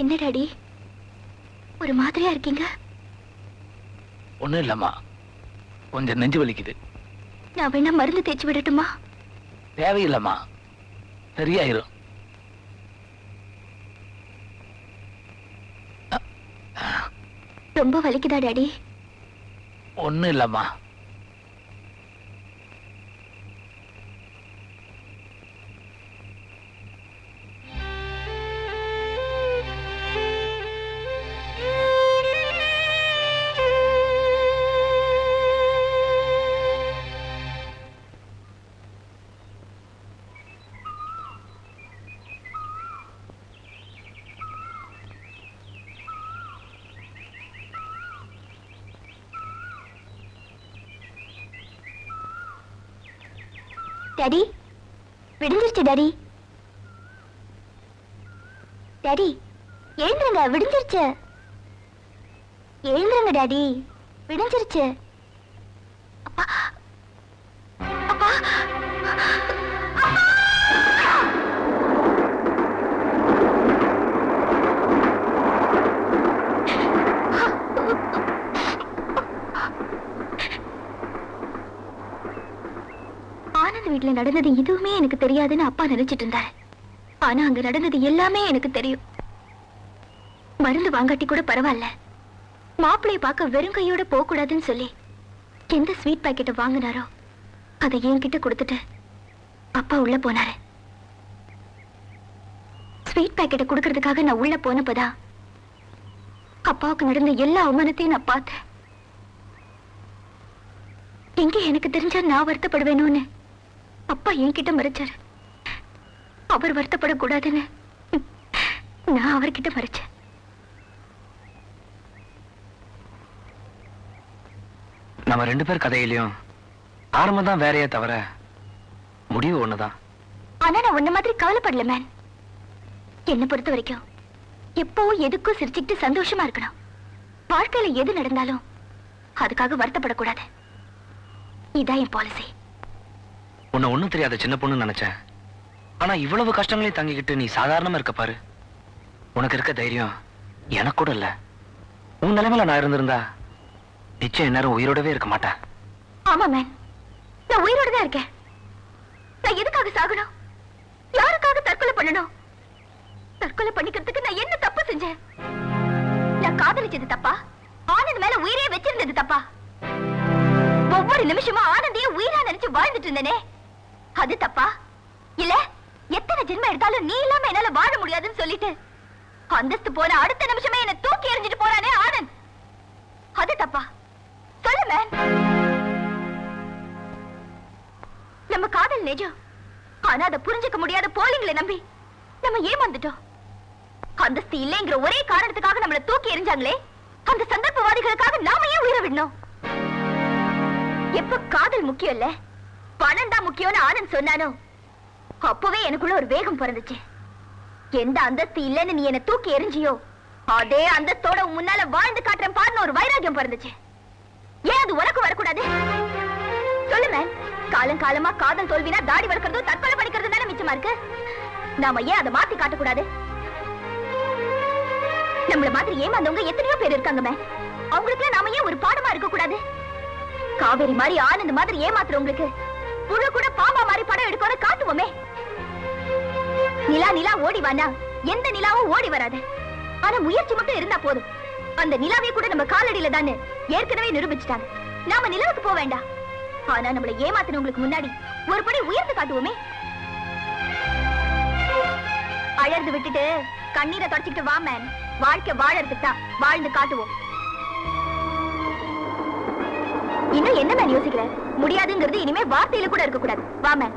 என்ன டாடி ஒரு மாதிரியா இருக்கீங்க? ஒண்ணும் இல்லம்மா. கொஞ்சம் நெஞ்சு வலிக்குது. நான் வேணா மருந்து தேய்ச்சி விடட்டுமா? தேவையில்லைம்மா. சரியாயிரும். ரொம்ப வலிக்குதா டாடி ஒண்ணும் இல்லம்மா. டாடி விடிஞ்சிருச்சு டாடி டாடி எழுந்துருங்க விடிஞ்சிருச்சு. எழுந்துருங்க டாடி விடிஞ்சிருச்சு. ஆனந்த் வீட்ல நடந்தது எதுவுமே எனக்கு தெரியாதுன்னு அப்பா நினைச்சிட்டு இருந்தாரு. ஆனா அங்க நடந்தது எல்லாமே எனக்கு தெரியும். மருந்து வாங்காட்டி கூட பரவாயில்ல. மாப்பிள்ளைய பார்க்க வெறும் கையோட போக கூடாதுன்னு சொல்லி எந்த ஸ்வீட் பாக்கெட்டை வாங்கினாரோ அதை என்கிட்ட கொடுத்துட்டு அப்பா உள்ள போனாரு. ஸ்வீட் பாக்கெட்டை கொடுக்கறதுக்காக நான் உள்ள போனப்பதான் அப்பாவுக்கு நடந்த எல்லா அவமானத்தையும் நான் பார்த்தேன். எங்க எனக்கு தெரிஞ்சா நான் வருத்தப்படுவேணும்னு அப்பா என்கிட்ட மறைச்சாரு. அவர் வருத்தப்படக்கூடாதுன்னு நான் அவர்கிட்ட மறைச்சேன். நம்ம ரெண்டு பேர் கதையிலயும் ஆரம்பம் தான் வேறையே தவிர முடிவு ஒண்ணுதான். ஆனா நான் உன்ன மாதிரி கவலைப்படல மேன் என்ன பொறுத்த வரைக்கும் எப்பவும் எதுக்கும் சிரிச்சுக்கிட்டு சந்தோஷமா இருக்கணும். வாழ்க்கையில எது நடந்தாலும் அதுக்காக வருத்தப்படக்கூடாது. இதான் என் பாலிசி உன்னை ஒன்றும் தெரியாத சின்ன பொண்ணு நினைச்சேன். ஆனா இவ்வளவு கஷ்டங்களையும் தங்கிக்கிட்டு நீ சாதாரணமா இருக்க பாரு. உனக்கு இருக்க தைரியம் எனக்கு கூட இல்ல. உன் நிலைமையில நான் இருந்திருந்தா நிச்சயம் நேரம் உயிரோடவே இருக்க மாட்டேன். ஆமா மேன் நான் உயிரோட தான் இருக்கேன். நான் எதுக்காக சாகணும்? யாருக்காக தற்கொலை பண்ணணும்? தற்கொலை பண்ணிக்கிறதுக்கு நான் என்ன தப்பு செஞ்சேன்? நான் காதலிச்சது தப்பா? ஆனந்த் மேல உயிரே வச்சிருந்தது தப்பா? ஒவ்வொரு நிமிஷமும் ஆனந்தையே உயிரா நினைச்சு வாழ்ந்துட்டு இருந்தேனே. அது தப்பா? இல்ல எத்தனை ஜென்மம் எடுத்தாலும் நீ இல்லாம என்னால வாழ முடியாதுன்னு சொல்லிட்டு. அந்தஸ்து போன அடுத்த நிமிஷமே என்ன தூக்கி எறிஞ்சிட்டு போறானே ஆனந்த். அது தப்பா? சொல்லு மேன் நம்ம காதல் நிஜம். ஆனா அதை புரிஞ்சுக்க முடியாத போலிங்களை நம்பி நம்ம ஏமாந்துட்டோம். அந்தஸ்து இல்லைங்கிற ஒரே காரணத்துக்காக நம்மள தூக்கி எறிஞ்சாங்களே. அந்த சந்தர்ப்பவாதிகளுக்காக நாம ஏன் உயிரை விடணும்? எப்ப காதல் முக்கியம் இல்லை? பணம் தான் முக்கியம்னு ஆனந்த் சொன்னானோ? அப்பவே எனக்குள்ள ஒரு வேகம் பிறந்துச்சு. எந்த அந்தஸ்து இல்லைன்னு நீ என்ன தூக்கி எறிஞ்சியோ அதே அந்தஸ்தோட முன்னால வாழ்ந்து காட்டுறேன் பாருன்னு ஒரு வைராகியம் பிறந்துச்சு. ஏன் அது உனக்கு வரக்கூடாது? சொல்லு மேன் காலம் காலமா காதல் தோல்வினா தாடி வளர்க்கறதும் தற்கொலை பண்ணிக்கிறது தானே மிச்சமா இருக்கு? நாம ஏன் அதை மாத்தி காட்டக்கூடாது? நம்மள மாதிரி ஏமாந்தவங்க எத்தனையோ பேர் இருக்காங்க மேன் அவங்களுக்கு நாம ஏன் ஒரு பாடமா இருக்க கூடாது காவேரி மாதிரி ஆனந்த் மாதிரி ஏமாத்துறவங்களுக்கு புழு கூட பாம்பா மாதிரி படம் எடுக்கணும் காட்டுவோமே. நிலா நிலா ஓடி வானா எந்த நிலாவும் ஓடி வராது. ஆனா முயற்சி மட்டும் இருந்தா போதும். அந்த நிலாவே கூட நம்ம காலடியில தானே ஏற்கனவே நிரூபிச்சிட்டாங்க. நாம நிலவுக்கு போக வேண்டாம். ஆனா நம்மள ஏமாத்தினவங்களுக்கு முன்னாடி ஒரு படி உயர்ந்து காட்டுவோமே. அழர்ந்து விட்டுட்டு கண்ணீரை தொடச்சிக்கிட்டு வா மேன் வாழ்க்கை வாழறதுக்கு தான் வாழ்ந்து காட்டுவோம். இன்னும் என்ன மேன் யோசிக்கிறேன் முடியாதுங்கிறது இனிமே வார்த்தையில கூட இருக்க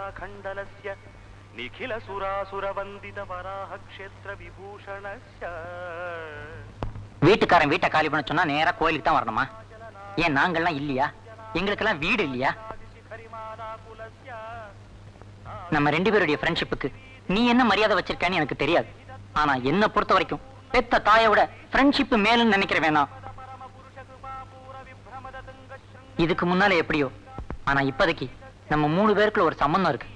கூடாது வா மேன் शिखरमण्डलाखण्डलस्य निखिलसुरासुरवन्दितवराहक्षेत्रविभूषणस्य வீட்டுக்காரன் வீட்டை காலி பண்ண சொன்னா நேரா கோயிலுக்கு தான் வரணுமா ஏன் நாங்கெல்லாம் இல்லையா எங்களுக்கெல்லாம் வீடு இல்லையா शिखरिमालाकुलस्य நம்ம ரெண்டு பேருடைய ஃப்ரெண்ட்ஷிப்புக்கு நீ என்ன மரியாதை வச்சிருக்கன்னு எனக்கு தெரியாது ஆனா என்ன பொறுத்த வரைக்கும் பெத்த தாயை விட ஃப்ரெண்ட்ஷிப் மேலுன்னு நினைக்கிற வேணாம் இதுக்கு முன்னால எப்படியோ ஆனா இப்போதைக்கு நம்ம மூணு பேருக்குள்ள ஒரு சம்பந்தம் இருக்கு.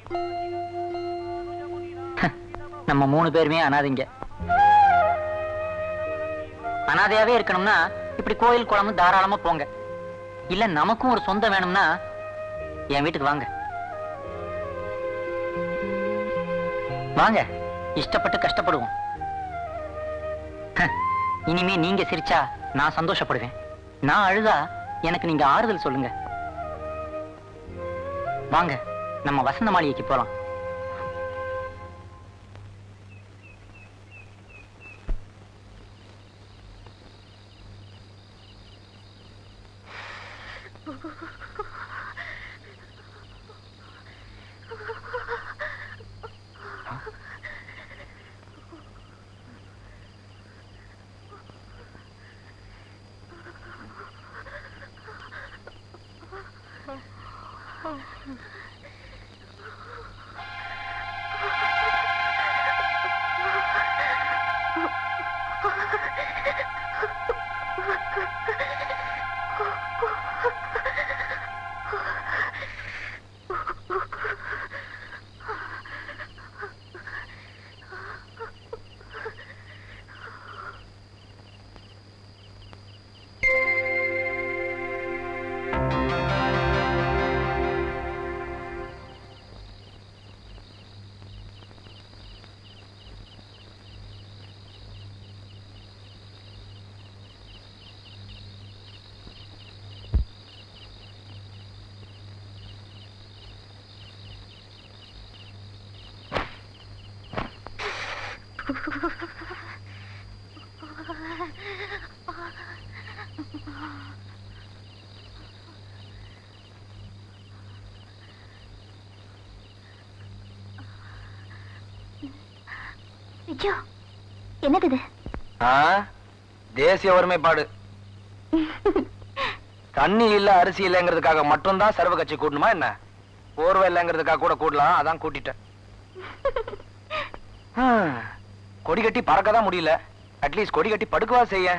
நம்ம மூணு பேருமே அனாதைங்க. அனாதையாவே இருக்கணும்னா இப்படி கோயில் குளம் தாராளமா போங்க. இல்ல நமக்கும் ஒரு சொந்தம் வேணும்னா என் வீட்டுக்கு வாங்க. வாங்க இஷ்டப்பட்டு கஷ்டப்படுவோம். இனிமே நீங்க சிரிச்சா நான் சந்தோஷப்படுவேன். நான் அழுதா எனக்கு நீங்க ஆறுதல் சொல்லுங்க. வாங்க நம்ம வசந்த மாளிகைக்கு போலாம். ஐயோ என்னது இது? ஆ தேசிய ஒருமைப்பாடு. தண்ணி இல்ல அரிசி இல்லைங்கிறதுக்காக மட்டும்தான் சர்வ கட்சி கூட்டணுமா என்ன? போர்வை இல்லைங்கிறதுக்காக கூட கூடலாம் அதான் கூட்டிட்டேன். கொடி கட்டி பறக்க தான் முடியல அட்லீஸ்ட் கொடி கட்டி படுக்கவா செய்ய?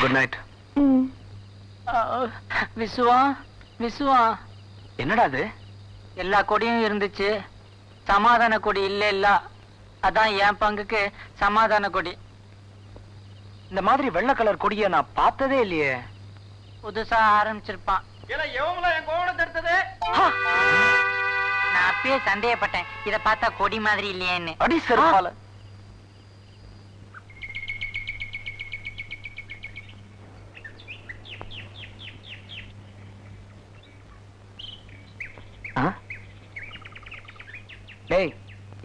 Good night Vishwa Vishwa. என்னடா அது? எல்லா கொடியும் இருந்துச்சு. சமாதான கொடி இல்ல இல்ல. அதான் என் பங்குக்கு சமாதான கொடி. இந்த மாதிரி வெள்ளை கலர் கொடியை நான் பார்த்ததே இல்லையே. புதுசா ஆரம்பிச்சிருப்பான். நான் அப்பயே சந்தேகப்பட்டேன். இத பார்த்தா கொடி மாதிரி இல்லையேன்னு. அடி செருப்பால? டேய்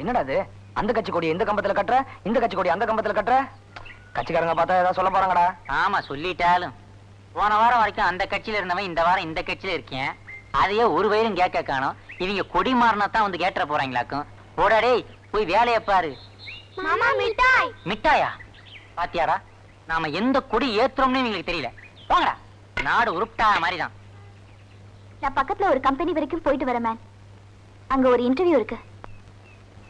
என்னடா அது அந்த கட்சி கொடி இந்த கம்பத்துல கட்டுற? இந்த கட்சி கொடி அந்த கம்பத்துல கட்டுற? கட்சிக்காரங்க பார்த்தா ஏதாவது சொல்ல போறாங்கடா. ஆமா சொல்லிட்டாலும். போன வாரம் வரைக்கும் அந்த கட்சியில இருந்தவன் இந்த வாரம் இந்த கட்சியில இருக்கேன். அதையே ஒரு வயலும் கேட்க காணோம். இவங்க கொடி மாறினா தான் வந்து கேட்டுற போறாங்களாக்கும். போடா டேய் போய் வேலைய பாரு. மாமா மிட்டாய். மிட்டாயா? பாத்தியாடா நாம எந்த கொடி ஏத்துறோம்னு இவங்களுக்கு தெரியல. போங்கடா நாடு உருப்பிட்டா மாதிரிதான் நான் பக்கத்துல ஒரு கம்பெனி வரைக்கும் போயிட்டு வரேன் மேன் அங்க ஒரு இன்டர்வியூ இருக்கு.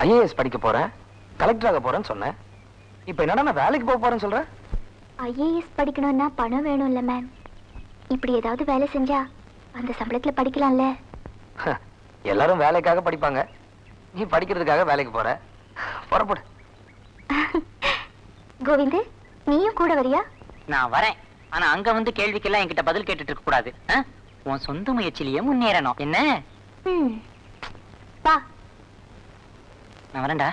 ஐஏஎஸ் படிக்க போறேன் கலெக்டர் ஆக போறேன்னு சொன்னேன் இப்ப என்னடா நான் வேலைக்கு போக போறேன்னு சொல்றேன் ஐஏஎஸ் படிக்கணும்னா பணம் வேணும்ல மேம் இப்படி ஏதாவது வேலை செஞ்சா அந்த சம்பளத்துல படிக்கலாம்ல. எல்லாரும் வேலைக்காக படிப்பாங்க. நீ படிக்கிறதுக்காக வேலைக்கு போற. புறப்படு. கோவிந்து நீயும் கூட வரியா? நான் வரேன். ஆனா அங்க வந்து கேள்விக்கெல்லாம் என்கிட்ட பதில் கேட்டுட்டு இருக்க கூடாது? உன் சொந்த முயற்சியிலேயே முன்னேறணும். என்ன? வா. நான் வரேன்டா.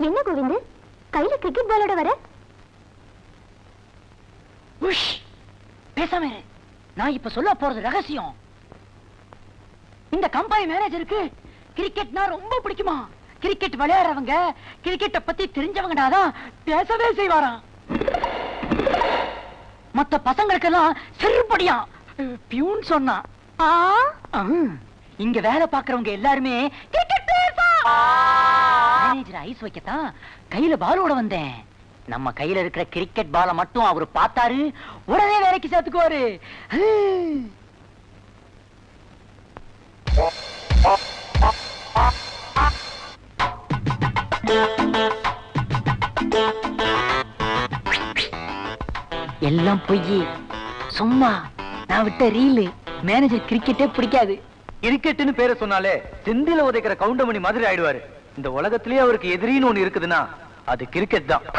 என்ன கோவிந்து? கையில கிரிக்கெட் பாலோட வர? உஷ்! பேசாம. நான் இப்ப சொல்ல போறது ரகசியம். இந்த கம்பெனி மேனேஜருக்கு கிரிக்கெட்னா ரொம்ப பிடிக்குமா? கிரிக்கெட் விளையாடுறவங்க கிரிக்கெட்டை பத்தி தெரிஞ்சவங்கடாதான் பேசவே செய்வாராம். மத்த பசங்களுக்கெல்லாம் செருப்படியா? பியூன் ஆ, இங்க வேலை பாக்குறவங்க எல்லாருமே கிரிக்கெட் மேனேஜர் ஐஸ் வைக்கத்தான் கையில பாலோட வந்தேன். நம்ம கையில இருக்கிற கிரிக்கெட் பால மட்டும் அவரு பார்த்தாரு உடனே வேலைக்கு சேர்த்துக்குவாரு. எல்லாம் பொய். சும்மா நான் விட்ட ரீலு மேனேஜர் கிரிக்கெட்டே பிடிக்காது. கிரிக்கெட்னு பேரை சொன்னாலே செந்தில உதைக்கிற கவுண்டமணி மாதிரி ஆயிடுவாரு. இந்த உலகத்திலேயே அவருக்கு எதிரின்னு ஒண்ணு இருக்குதுன்னா அது கிரிக்கெட் தான்.